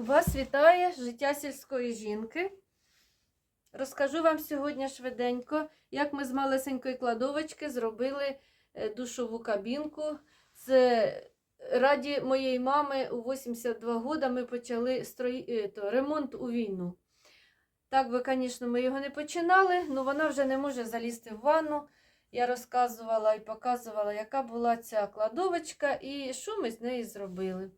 Вас вітає життя сільської жінки. Розкажу вам сьогодні швиденько, як ми з малесенької кладовочки зробили е, душову кабінку. Це раді моєї мами у 82 года ми почали строї... е, то, ремонт у війну. Так би, звісно, ми його не починали, але вона вже не може залізти в ванну. Я розказувала і показувала, яка була ця кладовочка і що ми з нею зробили.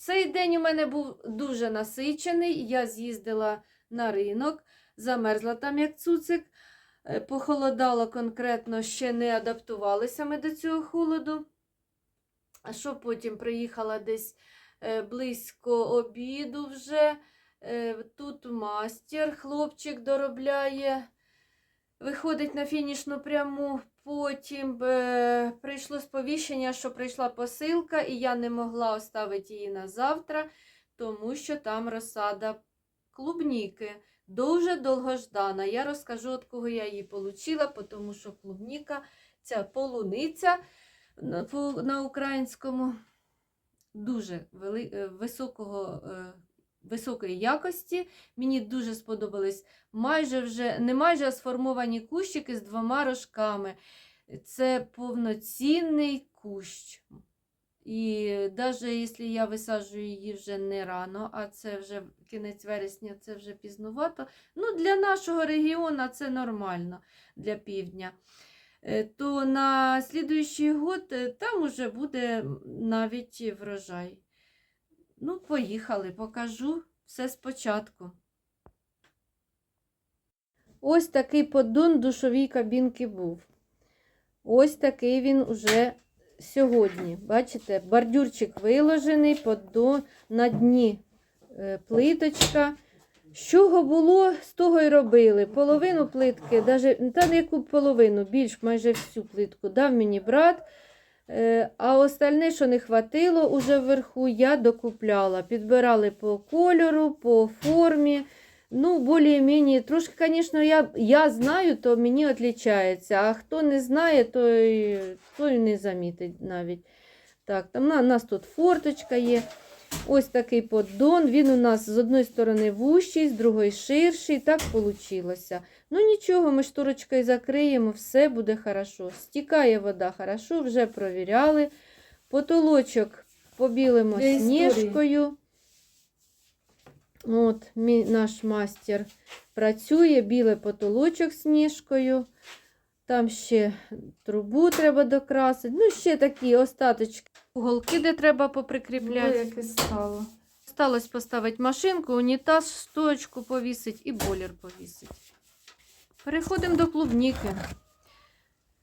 Цей день у мене був дуже насичений. Я з'їздила на ринок, замерзла там як цуцик. Е, Похолодало конкретно, ще не адаптувалися ми до цього холоду. А що потім приїхала десь е, близько обіду вже. Е, Тут мастер, хлопчик доробляє, виходить на фінішну пряму. Потім е, прийшло сповіщення, що прийшла посилка, і я не могла оставити її на завтра, тому що там розсада клубніки. Дуже довгождана. Я розкажу, від кого я її отримала, тому що клубніка, ця полуниця на, українському дуже е, високого, е, високої якості. Мені дуже сподобались майже вже не майже а сформовані кущики з двома рожками. Це повноцінний кущ. І навіть якщо я висаджую її вже не рано, а це вже кінець вересня, це вже пізнувато. Ну, для нашого регіону це нормально для півдня. Е, То на слідуючий год е, там уже буде навіть врожай. Ну, поїхали, покажу все спочатку. Ось такий поддон душовій кабінки був. Ось такий він уже сьогодні. Бачите, бордюрчик виложений, поддон на дні е, плиточка. З чого було, з того й робили. Половину плитки, даже, та не яку половину, більш майже всю плитку дав мені брат. Е, А остальне, що не хватило уже вверху, я докупляла. Підбирали по кольору, по формі. Ну, більш-менш, трошки, звісно, я, я знаю, то мені відрізняється. А хто не знає, той, той не замітить навіть. Так, там у нас тут форточка є. Ось такий поддон. Він у нас з одної сторони вущий, з другої ширший. Так вийшло. Ну нічого, ми шторочкою закриємо, все буде хорошо. Стікає вода хорошо, вже провіряли. Потолочок побілимо сніжкою. От, наш мастер працює, білий потолочок сніжкою. Там ще трубу треба докрасити. Ну, ще такі остаточки. Уголки, де треба поприкріпляти. Ой, яке стало. Осталось поставити машинку, унітаз, стоечку повісить і бойлер повісить. Переходимо до клубніки.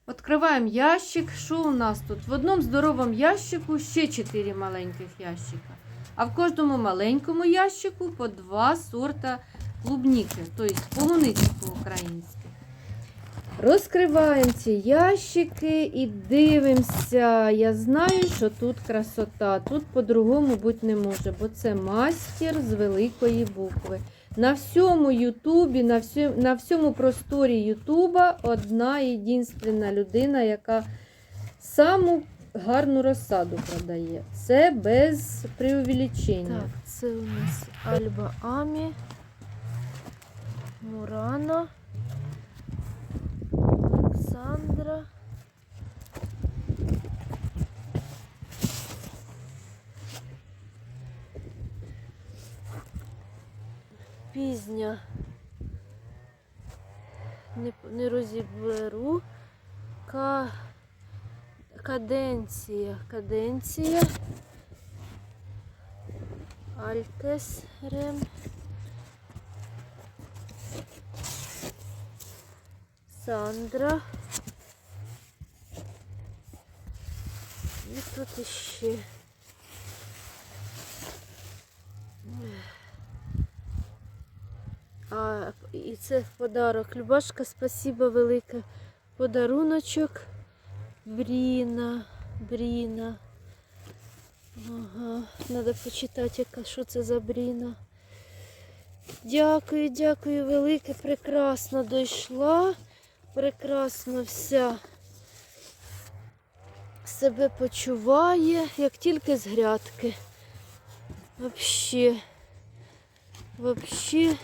Відкриваємо ящик. Що у нас тут? В одному здоровому ящику ще 4 маленьких ящика. А в кожному маленькому ящику по два сорта клубніки, тобто полуниці по-українськи. Розкриваємо ці ящики і дивимося. Я знаю, що тут красота. Тут по-другому бути не може, бо це мастер з великої букви. На всьому Ютубі, на всьому, на всьому просторі Ютуба одна єдинственна людина, яка саму гарну розсаду продає. Це без преувеличення. Так, це у нас Альба Амі, Мурана, Пізня. Не, не розіберу. Ка... Каденція. Каденція. Альтес Рем. Сандра. І тут іще. А, і це подарок. Любашка, спасибо велике. Подаруночок. Бріна. Бріна. Ага, треба почитати, яка що це за бріна. Дякую, дякую, велике, прекрасно дійшла. Прекрасно вся себе почуває, як тільки з грядки. Вообще, вообще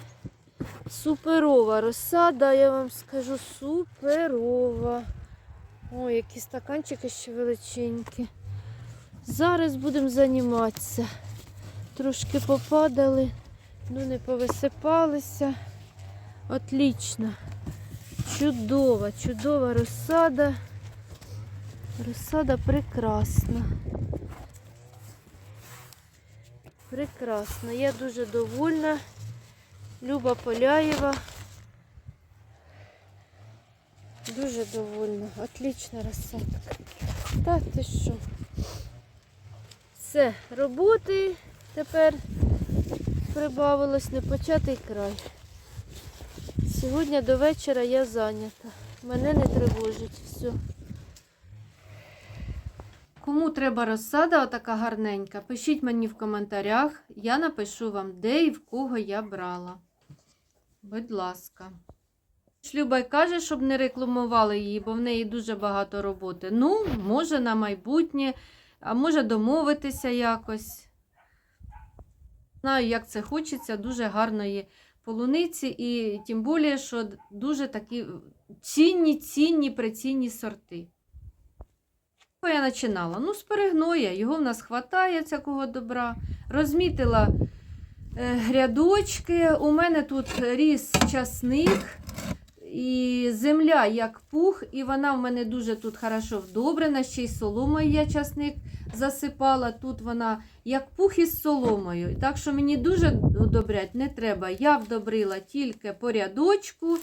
суперова розсада, я вам скажу, суперова. Ой, які стаканчики ще величенькі. Зараз будемо займатися. Трошки попадали, ну не повисипалися. Отлично. Чудова, чудова розсада. Розсада прекрасна. Прекрасна. Я дуже довольна. Люба Поляєва. Дуже довольна. Отлична розсадка. Та ти що? Все, роботи тепер прибавилось непочатий край. Сьогодні до вечора я зайнята. Мене не тривожить все. Кому треба розсада отака гарненька, пишіть мені в коментарях. Я напишу вам, де і в кого я брала. Будь ласка. Шлюба й каже, щоб не рекламували її, бо в неї дуже багато роботи. Ну, може на майбутнє, а може домовитися якось. Знаю, як це хочеться, дуже гарної полуниці, і тим більше, що дуже такі цінні, цінні, прицінні сорти. Я починала? Ну, з перегноя. Його в нас хватає всякого добра. Розмітила грядочки. У мене тут ріс часник. І земля як пух, і вона в мене дуже тут хорошо вдобрена, ще й соломою я часник засипала. Тут вона як пух із соломою. Так що мені дуже удобрять не треба. Я вдобрила тільки по рядочку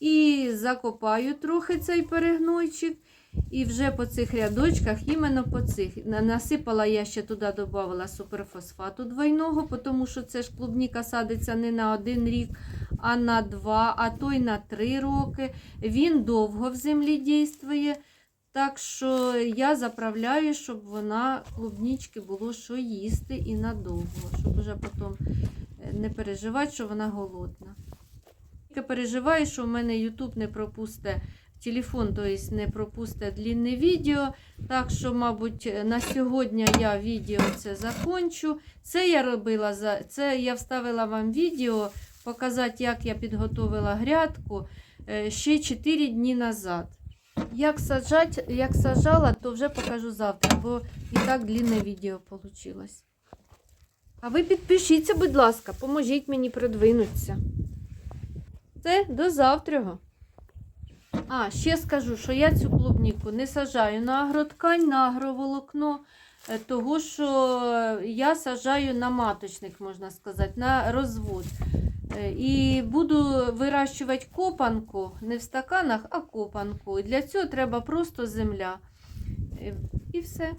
і закопаю трохи цей перегнойчик. І вже по цих рядочках, іменно по цих, насипала я ще туди додавала суперфосфату двойного, тому що це ж клубніка садиться не на один рік, а на два, а то й на три роки. Він довго в землі дійствує. Так що я заправляю, щоб вона клубнічки було що їсти і надовго, щоб вже потім е, не переживати, що вона голодна. Тільки переживаю, що в мене YouTube не пропусте телефон, тобто не пропусте длінне відео. Так що, мабуть, на сьогодні я відео це закончу. Це я робила це я вставила вам відео, показати, як я підготовила грядку е, ще 4 дні назад. Як саджать, як сажала, то вже покажу завтра, бо і так длінне відео вийшло. А ви підпишіться, будь ласка, поможіть мені продвинутися. Це до завтра. А, ще скажу, що я цю клубніку не сажаю на агроткань, на агроволокно, е, того що я сажаю на маточник, можна сказати, на розвод. Е, І буду вирощувати копанку, не в стаканах, а копанку. І для цього треба просто земля. Е, І все.